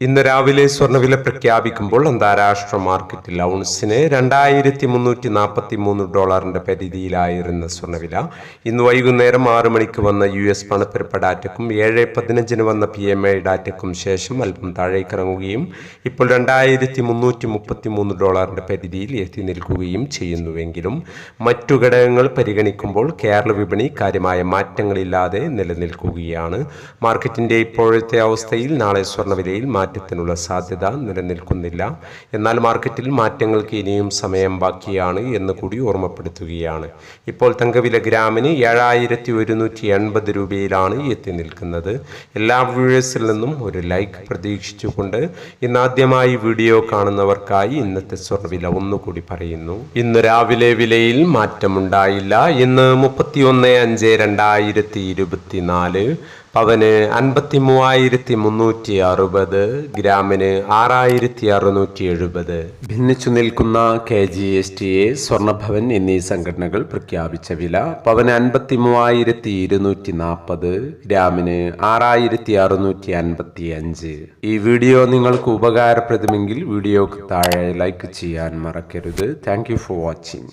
ഇന്ന് രാവിലെ സ്വർണവില പ്രഖ്യാപിക്കുമ്പോൾ അന്താരാഷ്ട്ര മാർക്കറ്റിൽ ഔൺസിന് രണ്ടായിരത്തി മുന്നൂറ്റി നാൽപ്പത്തി മൂന്ന് ഡോളറിന്റെ പരിധിയിലായിരുന്ന സ്വർണവില ഇന്ന് വൈകുന്നേരം ആറ് മണിക്ക് വന്ന യു എസ് പണപ്പെരുപ്പ ഡാറ്റയ്ക്കും ഏഴ് പതിനഞ്ചിന് വന്ന പി എം ഐ ഡാറ്റയ്ക്കും ശേഷം അല്പം താഴേക്കിറങ്ങുകയും ഇപ്പോൾ രണ്ടായിരത്തി മുന്നൂറ്റി മുപ്പത്തി മൂന്ന് ഡോളറിന്റെ പരിധിയിൽ എത്തി നിൽക്കുകയും ചെയ്യുന്നുവെങ്കിലും മറ്റു ഘടകങ്ങൾ പരിഗണിക്കുമ്പോൾ കേരള വിപണി കാര്യമായ മാറ്റങ്ങളില്ലാതെ നിലനിൽക്കുകയാണ്. മാർക്കറ്റിന്റെ ഇപ്പോഴത്തെ അവസ്ഥയിൽ നാളെ സ്വർണവിലയിൽ മാറ്റത്തിനുള്ള സാധ്യത നിലനിൽക്കുന്നില്ല. എന്നാൽ മാർക്കറ്റിൽ മാറ്റങ്ങൾക്ക് ഇനിയും സമയം ബാക്കിയാണ് എന്ന് കൂടി ഓർമ്മപ്പെടുത്തുകയാണ്. ഇപ്പോൾ തങ്കവില ഗ്രാമിന് ഏഴായിരത്തി ഒരുന്നൂറ്റി എൺപത് രൂപയിലാണ് എത്തി നിൽക്കുന്നത്. എല്ലാ വ്യൂവേഴ്സിൽ നിന്നും ഒരു ലൈക്ക് പ്രതീക്ഷിച്ചുകൊണ്ട് ഇന്നാദ്യമായി വീഡിയോ കാണുന്നവർക്കായി ഇന്നത്തെ സ്വർണവില ഒന്നുകൂടി പറയുന്നു. ഇന്ന് രാവിലെ വിലയിൽ മാറ്റമുണ്ടായില്ല. ഇന്ന് മുപ്പത്തിയൊന്ന് അഞ്ച് രണ്ടായിരത്തി ഇരുപത്തിനാല് പവന് അൻപത്തി മൂവായിരത്തി മുന്നൂറ്റി അറുപത് ഗ്രാമിന് ആറായിരത്തി അറുന്നൂറ്റി എഴുപത് ഭിന്നിച്ചു നിൽക്കുന്ന K G S T A Swarnabhavan എന്നീ സംഘടനകൾ പ്രഖ്യാപിച്ച വില പവന് അൻപത്തി മൂവായിരത്തി ഇരുന്നൂറ്റി നാൽപ്പത് ഗ്രാമിന് ആറായിരത്തി അറുന്നൂറ്റി അൻപത്തി അഞ്ച് ഈ വീഡിയോ നിങ്ങൾക്ക് ഉപകാരപ്രദമെങ്കിൽ വീഡിയോക്ക് താഴെ ലൈക്ക് ചെയ്യാൻ മറക്കരുത്. Thank you for watching.